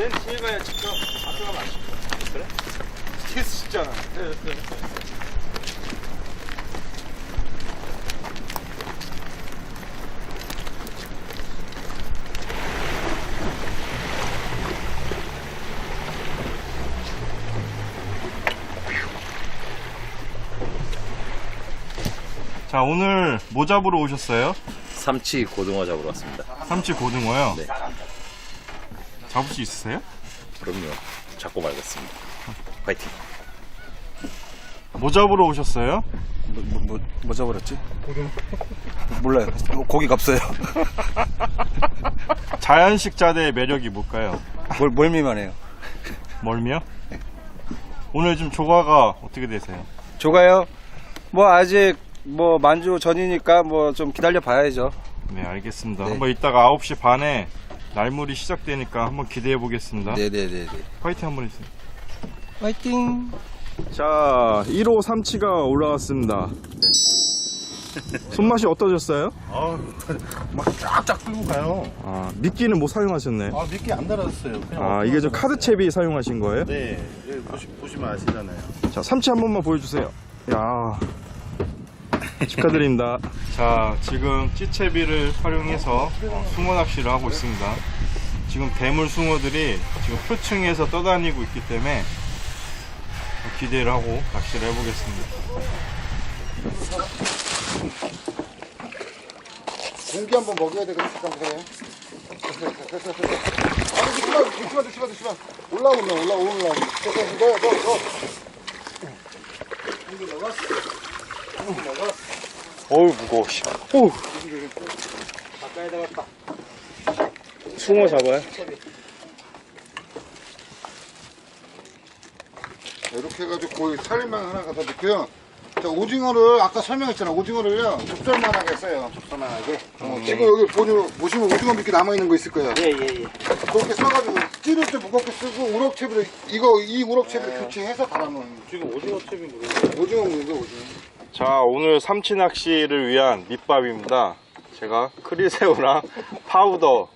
쟤는 뒤에 가야 직접 앞에 가면 안 시켜. 그래? 뒤에서 쉽잖아. 자 오늘 뭐 잡으러 오셨어요? 삼치 고등어 잡으러 왔습니다. 삼치 고등어요. 네. 잡을 수 있으세요? 그럼요. 잡고 말겠습니다. 파이팅. 뭐 잡으러 오셨어요? 뭐, 뭐, 뭐, 뭐 잡으랬지? 몰라요. 고기가 없어요. 자연식 자대의 매력이 뭘까요? 뭘, 멀미만 해요. 멀미요? 오늘 좀 조과가 어떻게 되세요? 조가요? 뭐, 아직, 뭐, 만주 전이니까 뭐, 좀 기다려 봐야죠. 네 알겠습니다. 네. 한번 이따가 9시 반에 날물이 시작되니까 한번 기대해 보겠습니다. 네네네네. 파이팅 한번 해주세요. 화이팅! 자 1호 삼치가 올라왔습니다. 손맛이 어떠셨어요? 막 쫙쫙 끌고 가요. 아 미끼는 뭐 사용하셨나요? 아, 미끼 안 달았어요. 그냥 아 이게 좀 카드 채비 사용하신 거예요? 네, 여기 보시, 보시면 아시잖아요. 자, 삼치 한 번만 보여주세요. 야 축하드립니다. 자, 지금 찌채비를 활용해서 어, 숭어 낚시를 하고 있습니다. 지금 대물 숭어들이 지금 표층에서 떠다니고 있기 때문에 기대를 하고 낚시를 해보겠습니다. 공기 한번 먹여야 되겠다 그래요. 아, 드시마, 드시마, 드시마, 드시마. 올라오면 올라오면 올라오면. 됐어, 넣어, 넣어, 넣어. 어우 무거워. 씨. 오. 숭어 잡아요? 이렇게 해가지고 거의 살만 하나 갖다 놓고요. 자, 오징어를 아까 설명했잖아. 오징어를요, 좁쌀만하게 써요. 좁쌀만하게. 어, 지금 여기 보시면, 보시면 오징어 미끼 남아있는 거 있을 거예요. 예, 예, 예. 그렇게 써가지고 찌를 때 무겁게 쓰고 우럭채비를, 이거, 이 우럭채비를 교체해서 달아놓은. 지금 오징어 채비 뭐예요? 오징어 무는 오징어. 자, 오늘 삼치 낚시를 위한 밑밥입니다. 제가 크리새우랑 파우더,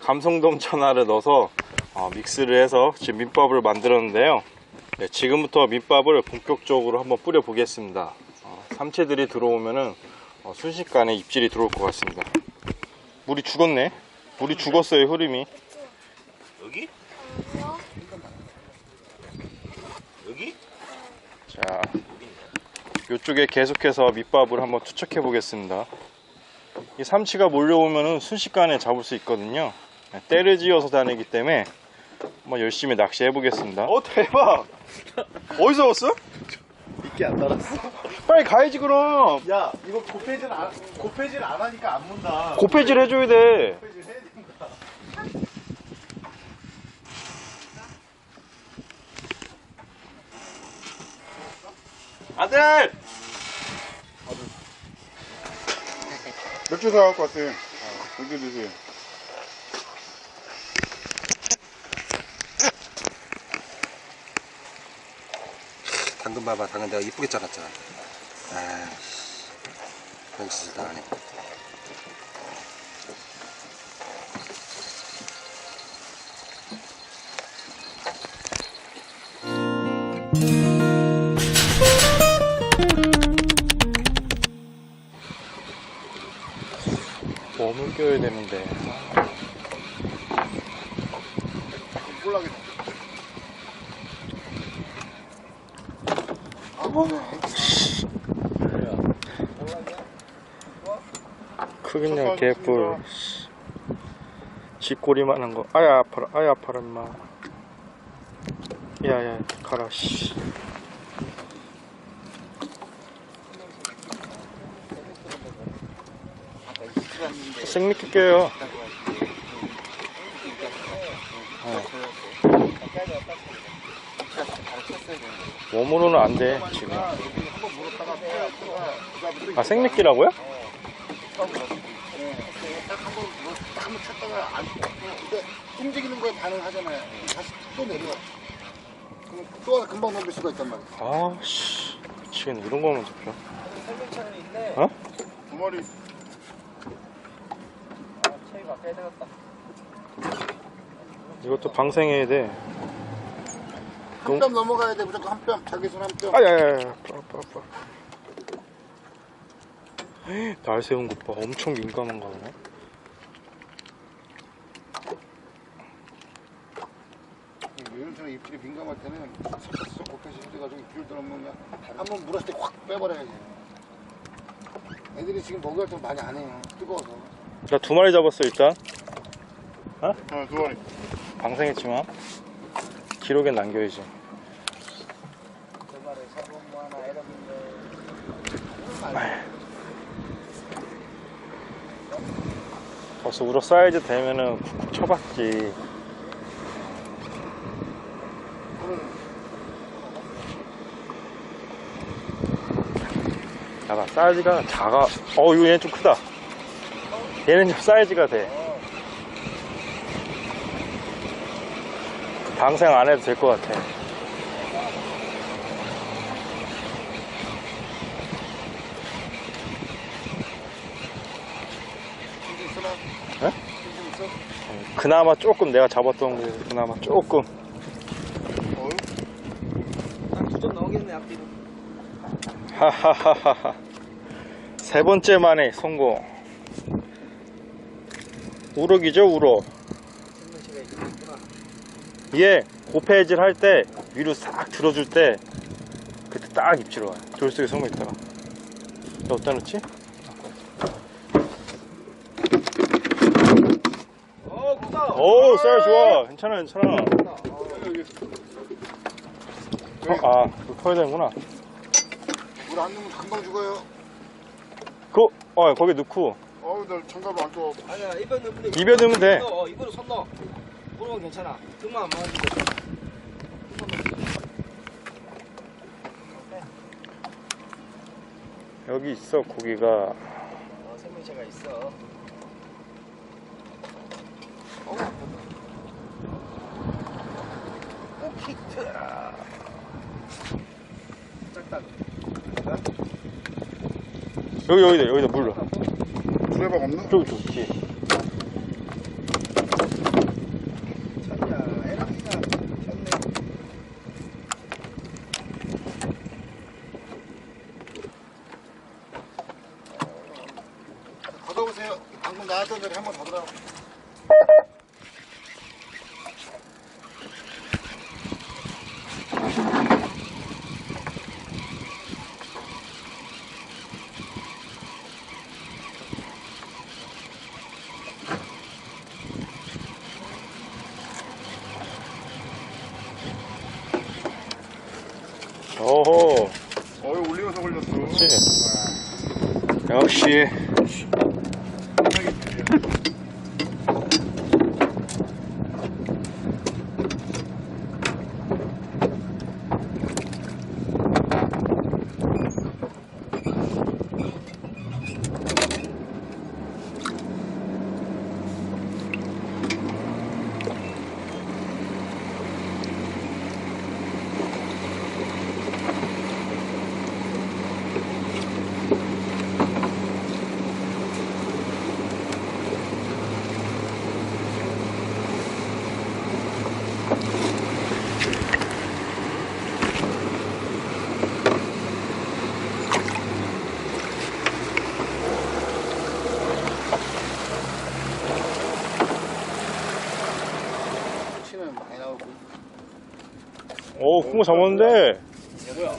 감성돔 천하를 넣어서 어, 믹스를 해서 지금 밑밥을 만들었는데요. 네, 지금부터 밑밥을 본격적으로 한번 뿌려 보겠습니다. 어, 삼치들이 들어오면은 어, 순식간에 입질이 들어올 것 같습니다. 물이 죽었네. 물이 죽었어요, 흐름이. 여기? 여기? 이쪽에 계속해서 밑밥을 한번 투척해 보겠습니다. 이 삼치가 몰려오면은 순식간에 잡을 수 있거든요. 네, 때를 지어서 다니기 때문에 한번 열심히 낚시해 보겠습니다. 어 대박! 어디서 왔어? 미끼 안 달았어. 빨리 가야지 그럼. 야, 이거 고패질 안, 고패질 안 하니까 안 문다. 고패질 해줘야 돼. 아들! 맥주 사갖고 왔어요. 맥주 드세요. 당근 봐봐. 당근 내가 이쁘게 잘랐잖아. 그런 짓을 다 하네. 몸을 껴야 되는데. 크긴요 개뿔. 쥐꼬리만 한 거. 아야 아파라 아야 아파라 임마. 야야 가라 씨 껴요 어. 몸으로는 안 돼 지금 아 생미끼라고요? 한번 쳤다가 안, 근데 움직이는 거에 반응하잖아요. 다시 또 내려와. 그럼 또 금방 넘길 수가 있단 말이야. 아 씨 미치겠네 이런 거만 잡혀 어? 두 마리. 이것도 방생해야 돼. 한 뼘 넘어가야 돼 무조건 한 뼘 자기 손 한 뼘 아야야야. 아파 아파 아파. 날 세운 것 봐. 엄청 민감한가 보네. 요즘처럼 입질이 민감할 때는 섞어서 고패시 힘들어가지고 입질 들어오면 그냥 한번 물었을 때 확 빼버려야지 애들이 지금 먹이 활동 많이 안 해요 뜨거워서 나 두 마리 잡았어 일단. 어두 마리 방생했지만 기록엔 남겨야지. 벌써 우럭 사이즈 되면은 쿡쿡 쳐봤지. 야가 사이즈가 작아. 어 이거 얘는 좀 크다. 얘는 좀 사이즈가 돼. 방생 안 해도 될 것 같아. 그나마 조금 내가 잡았던 게 그나마 조금. 두점 나오겠네 앞뒤로. 하하하하. 세 번째 만에 성공. 우럭이죠, 우럭. 얘 고패질 할 때 위로 싹 들어줄 때 그때 딱 입질 와요. 돌 속에 숨어 있다가. 너 어디다 놓지? 어. 오, 쌀 좋아. 괜찮아, 괜찮아. 어, 아, 그거 커야 되는구나. 물 안 넣으면 금방 죽어요 그거, 어, 거기 넣고 어우 나 장갑을 안 껴. 아니야 이번 넣으면 입에 넣으면 돼. 어 이번에 손 넣어. 그러면 괜찮아. 등만 안 맞으면 돼. 여기 있어, 고기가. 어 생명체가 있어. 오키트. 짝딱. 여기, 여기다, 여기다 물러. 수레박 없나? 저기 좋지. 걷어보세요 방금 나왔던 자리 한번 더들 어 오호. 어이 올리면서 걸렸어 그렇지. 역시. 치는 많이 나오고 오, 큰거 잡았는데. 뭐야?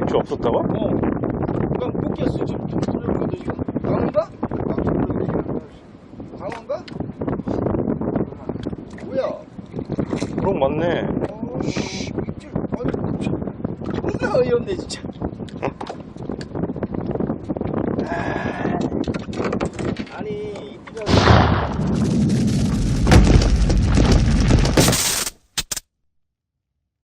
육주 없었다고? 어. 그냥 뽑겠어 지금 거도 지금. 강원가? 강원가? 뭐야? 그럼 맞네. 어씨 입질. 아니 존나 어이없네 진짜.